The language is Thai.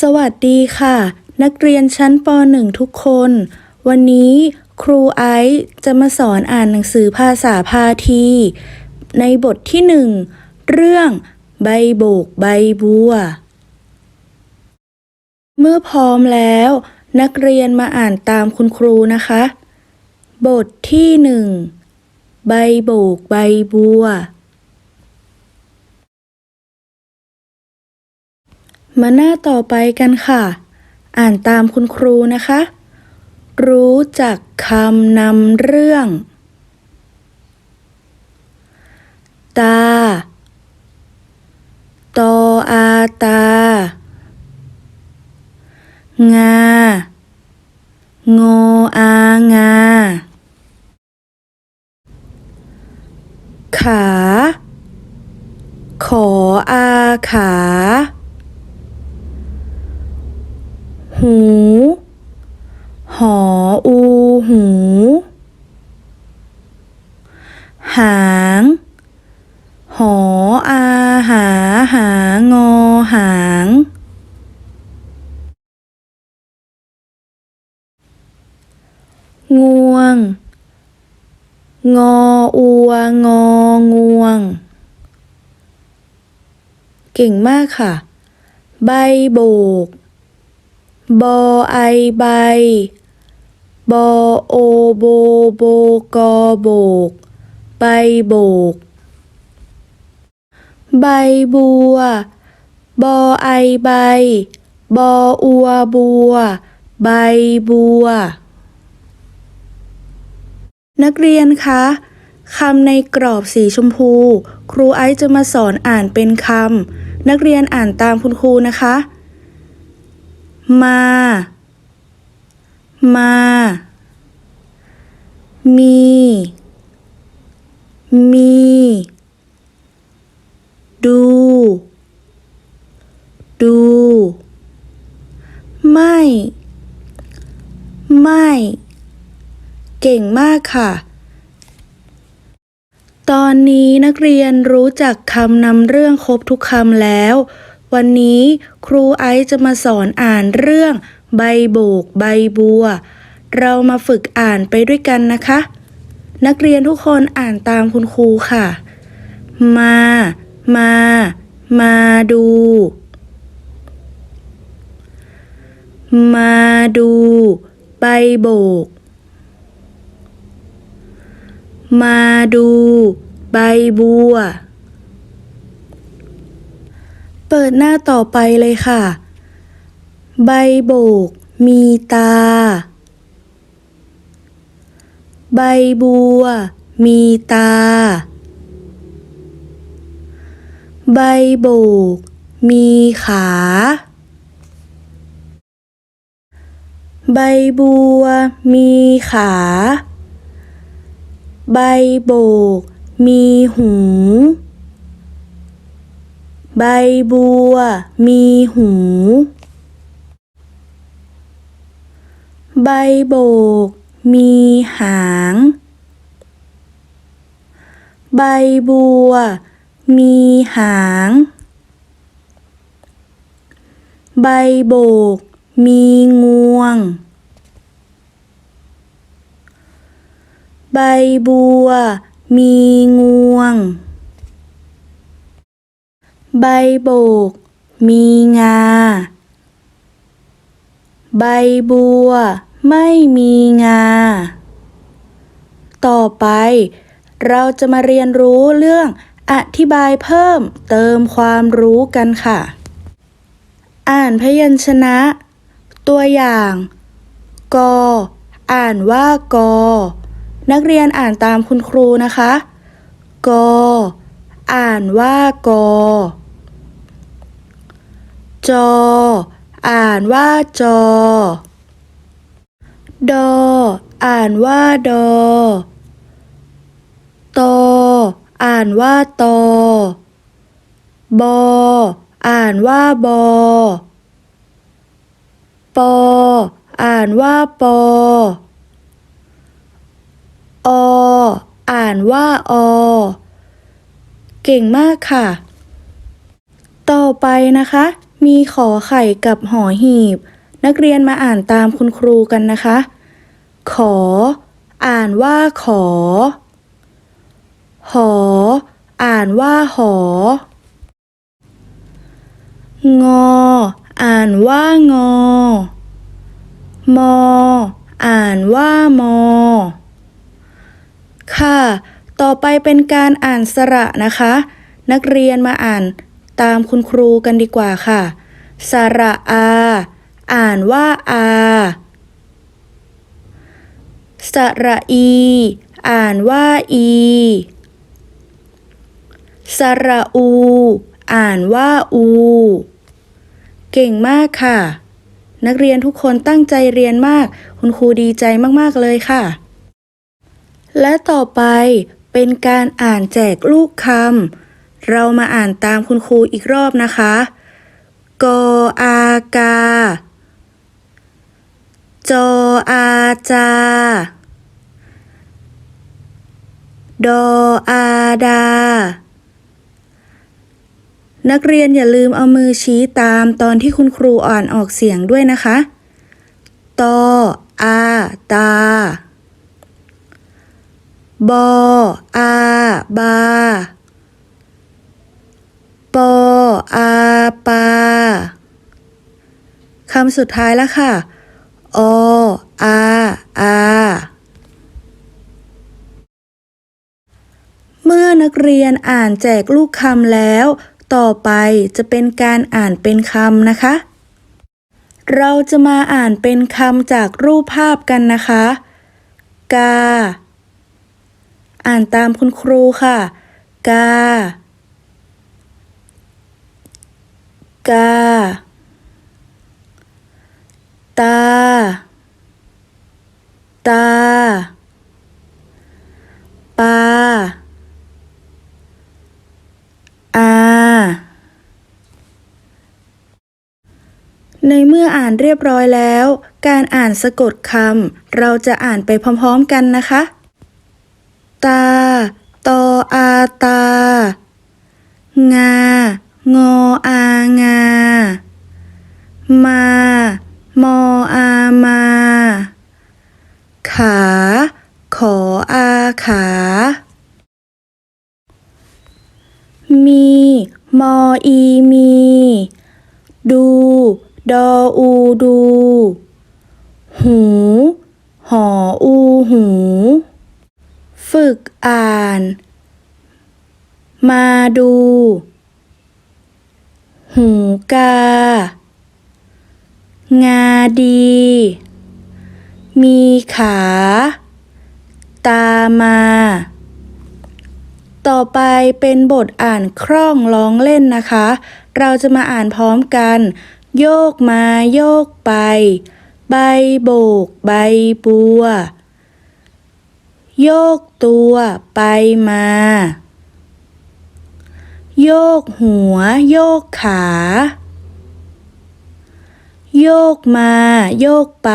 สวัสดีค่ะ นักเรียนชั้นป .1 ทุกคน วันนี้ครูไอซ์จะมาสอนอ่านหนังสือภาษาพาที ในบทที่หนึ่งเรื่องใบโบกใบบัว เมื่อพร้อมแล้ว นักเรียนมาอ่านตามคุณครูนะคะ บทที่หนึ่งใบโบกใบบัว มาหน้าต่อไปกันค่ะ อ่านตามคุณครูนะคะ รู้จักคำนำเรื่อง ตา ตออาตา งางออางา ขา ขออาขา หู หออูหู หาง หออาหาหางอหาง งวง งออัวงองวง เก่งมากค่ะ ใบโบก บอไอใบบอโอโบโบกอโบก ใบโบก ใบบัว บอไอใบ บออัวบัว ใบบัว นักเรียนคะคำในกรอบสีชมพู ครูไอซ์จะมาสอนอ่านเป็นคำ นักเรียนอ่านตามคุณครูนะคะ มา มา มี มี ดู ดู ไม่ ไม่ เก่งมากค่ะ ตอนนี้นักเรียนรู้จักคำนำเรื่องครบทุกคำแล้ว วันนี้ครูไอซ์จะมาสอนอ่านเรื่อง ใบโบก ใบบัว เรามาฝึกอ่านไปด้วยกันนะคะ นักเรียนทุกคนอ่านตามคุณครูค่ะ มา มา มาดู มาดู ใบโบก มาดู ใบบัว ปิดหน้าต่อไปเลยค่ะ ใบโบก มีตา ใบบัว มีตา ใบโบก มีขา ใบบัว มีขา ใบโบก มีหู ใบบัวมีหู ใบโบกมีหาง ใบบัวมีหาง ใบโบกมีงวง ใบบัวมีงวง ใบโบก มีงา ใบบัว ไม่มีงา ต่อไป เราจะมาเรียนรู้เรื่องอธิบายเพิ่มเติมความรู้กันค่ะ อ่านพยัญชนะ ตัวอย่าง กออ่านว่ากอนักเรียนอ่านตามคุณครูนะคะ กออ่านว่ากอ จอ อ่านว่าจอ ดอ อ่านว่าดอ ตอ อ่านว่าตอ บอ อ่านว่าบอ ปอ อ่านว่าปอ อ อ่านว่าอ เก่งมากค่ะ ต่อไปนะคะ มีขอไข่กับหอหีบ นักเรียนมาอ่านตามคุณครูกันนะคะ ขอ อ่านว่าขอ หอ อ่านว่าหอ งอ อ่านว่างอ มอ อ่านว่ามอ ค่ะ ต่อไปเป็นการอ่านสระนะคะ นักเรียนมาอ่าน ตามคุณครูกันดีกว่าค่ะ สระอา อ่านว่าอาสระอี อ่านว่าอี สระอู อ่านว่าอู เก่งมากค่ะ นักเรียนทุกคนตั้งใจเรียนมาก คุณครูดีใจมาก ๆ เลยค่ะ และต่อไปเป็นการอ่านแจกลูกคำ เรามาอ่านตามคุณครูอีกรอบนะคะ กออากา จออาจา ดออาดา นักเรียนอย่าลืมเอามือชี้ตามตอนที่คุณครูอ่านออกเสียงด้วยนะคะ ตออาตา บออาบา ปออา ปาคำสุดท้ายแล้วค่ะ ออาอาเมื่อนักเรียนอ่านแจกลูกคำแล้ว ต่อไปจะเป็นการอ่านเป็นคำนะคะ เราจะมาอ่านเป็นคำจากรูปภาพกันนะคะ กา อ่านตามคุณครูค่ะ กา กา ตา ตา ปา อา ในเมื่ออ่านเรียบร้อยแล้ว การอ่านสะกดคำเราจะอ่านไปพร้อมๆกันนะคะ ตา ตออาตา งา งออางา มา มออามา ขา ขออาขา มี มออีมี ดู ดออูดู หูหออูหู ฝึกอ่าน มาดู หูกา งาดี มีขา ตามา ต่อไปเป็นบทอ่านคล่องร้องเล่นนะคะ เราจะมาอ่านพร้อมกัน โยกมาโยกไป ใบโบก ใบบัว โยกตัวไปมา โยกหัว โยกขา โยกมา โยกไป